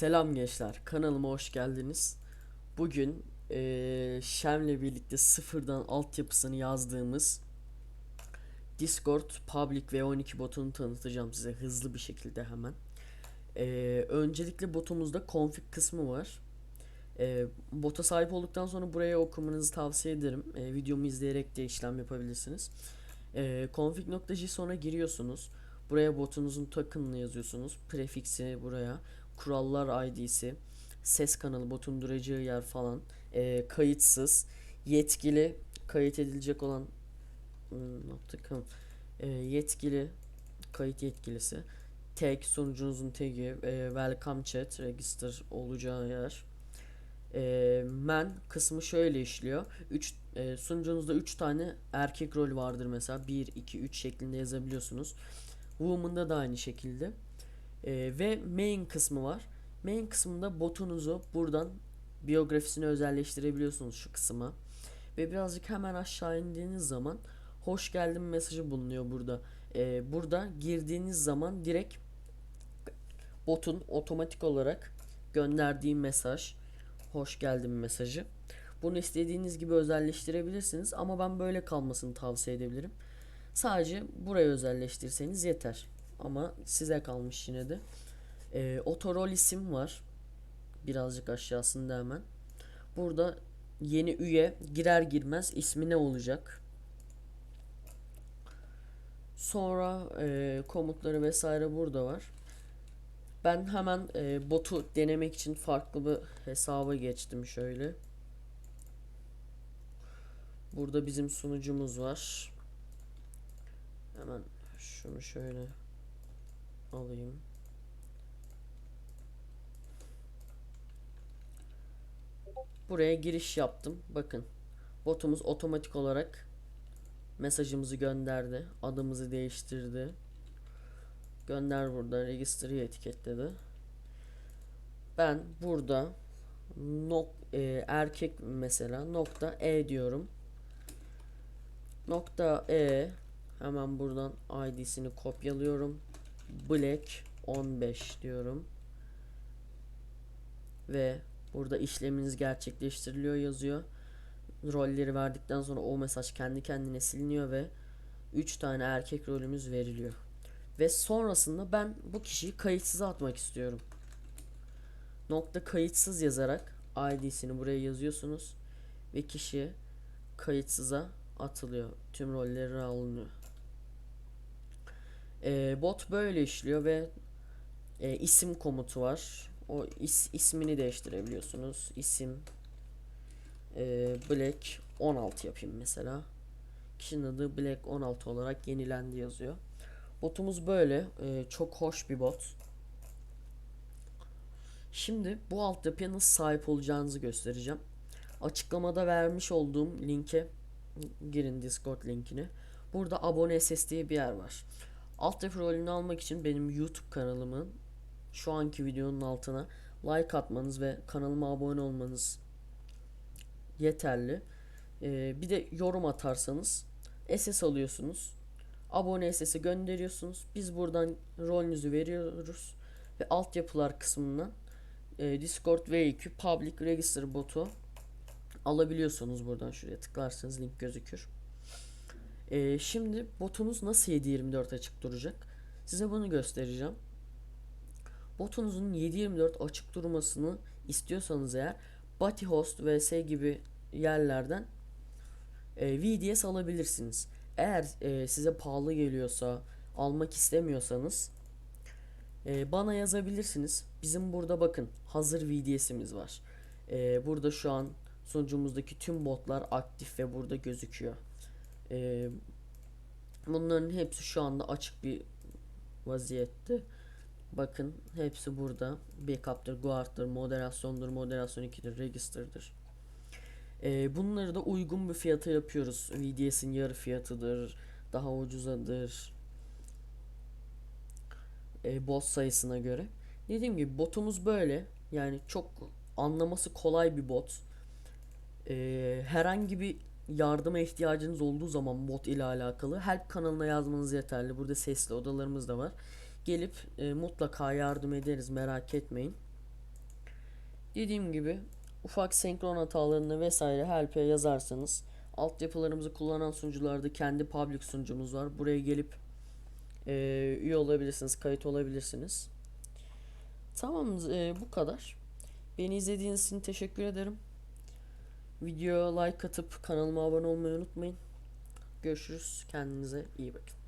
Selam gençler, kanalıma hoş geldiniz. Bugün eee Şem'le birlikte sıfırdan altyapısını yazdığımız Discord Public V12 botunu tanıtacağım size hızlı bir şekilde hemen. Eee, öncelikle botumuzda config kısmı var. Eee, bota sahip olduktan sonra buraya okumanızı tavsiye ederim. Eee, videomu izleyerek de işlem yapabilirsiniz. Eee config.json'a giriyorsunuz. Buraya botunuzun token'ını yazıyorsunuz. Prefiksi buraya kurallar ID'si, ses kanalı, botun duracağı yer falan, e, kayıtsız, yetkili, kayıt edilecek olan hmm, nokta e, yetkili, kayıt yetkilisi, tag, sunucunuzun tag'i, e, welcome chat, register olacağı yer. E, men kısmı şöyle işliyor. 3 e, sunucunuzda 3 tane erkek rol vardır mesela 1 2 3 şeklinde yazabiliyorsunuz. Woman'da da aynı şekilde. Ee, ve main kısmı var. Main kısmında botunuzu buradan biyografisini özelleştirebiliyorsunuz şu kısma. Ve birazcık hemen aşağı indiğiniz zaman hoş geldin mesajı bulunuyor burada. Ee, burada girdiğiniz zaman direkt botun otomatik olarak gönderdiği mesaj hoş geldin mesajı. Bunu istediğiniz gibi özelleştirebilirsiniz ama ben böyle kalmasını tavsiye edebilirim. Sadece burayı özelleştirseniz yeter. Ama size kalmış yine de. Ee, otorol isim var. Birazcık aşağısında hemen. Burada yeni üye girer girmez ismi ne olacak? Sonra e, komutları vesaire burada var. Ben hemen e, botu denemek için farklı bir hesaba geçtim şöyle. Burada bizim sunucumuz var. Hemen şunu şöyle alayım. Buraya giriş yaptım. Bakın. Botumuz otomatik olarak mesajımızı gönderdi. Adımızı değiştirdi. Gönder burada. Register'ı etiketledi. Ben burada nok e, erkek mesela nokta e diyorum. Nokta e hemen buradan ID'sini kopyalıyorum. Black 15 diyorum. Ve burada işleminiz gerçekleştiriliyor yazıyor. Rolleri verdikten sonra o mesaj kendi kendine siliniyor ve 3 tane erkek rolümüz veriliyor. Ve sonrasında ben bu kişiyi kayıtsız atmak istiyorum. Nokta kayıtsız yazarak ID'sini buraya yazıyorsunuz ve kişi kayıtsıza atılıyor. Tüm rolleri alınıyor. E, bot böyle işliyor ve e, isim komutu var. O is, ismini değiştirebiliyorsunuz. İsim e, Black 16 yapayım mesela. Kişinin adı Black 16 olarak yenilendi yazıyor. Botumuz böyle. E, çok hoş bir bot. Şimdi bu altyapıya nasıl sahip olacağınızı göstereceğim. Açıklamada vermiş olduğum linke girin Discord linkini. Burada abone SS diye bir yer var. Altyapı rolünü almak için benim YouTube kanalımın şu anki videonun altına like atmanız ve kanalıma abone olmanız yeterli. Ee, bir de yorum atarsanız SS alıyorsunuz. Abone SS'i gönderiyorsunuz. Biz buradan rolünüzü veriyoruz ve altyapılar kısmından e, Discord V2 Public Register botu alabiliyorsunuz buradan şuraya tıklarsanız link gözükür. Ee, şimdi botunuz nasıl 7/24 açık duracak? Size bunu göstereceğim. Botunuzun 7/24 açık durmasını istiyorsanız eğer Batihost vs gibi yerlerden e, VDS alabilirsiniz. Eğer e, size pahalı geliyorsa almak istemiyorsanız e, bana yazabilirsiniz. Bizim burada bakın hazır VDS'imiz var. E, burada şu an sunucumuzdaki tüm botlar aktif ve burada gözüküyor. Ee, bunların hepsi şu anda açık bir vaziyette. Bakın hepsi burada. Backup'tır, guard'dır, moderasyondur, moderasyon 2'dir, register'dır. Ee, bunları da uygun bir fiyata yapıyoruz. VDS'in yarı fiyatıdır, daha ucuzadır. Ee, bot sayısına göre. Dediğim gibi botumuz böyle. Yani çok anlaması kolay bir bot. Ee, herhangi bir yardıma ihtiyacınız olduğu zaman bot ile alakalı help kanalına yazmanız yeterli. Burada sesli odalarımız da var. Gelip e, mutlaka yardım ederiz merak etmeyin. Dediğim gibi ufak senkron hatalarını vesaire help'e yazarsanız altyapılarımızı kullanan sunucularda kendi public sunucumuz var. Buraya gelip eee, üye olabilirsiniz, kayıt olabilirsiniz. Tamam, eee, bu kadar. Beni izlediğiniz için teşekkür ederim. Videoya like atıp kanalıma abone olmayı unutmayın. Görüşürüz. Kendinize iyi bakın.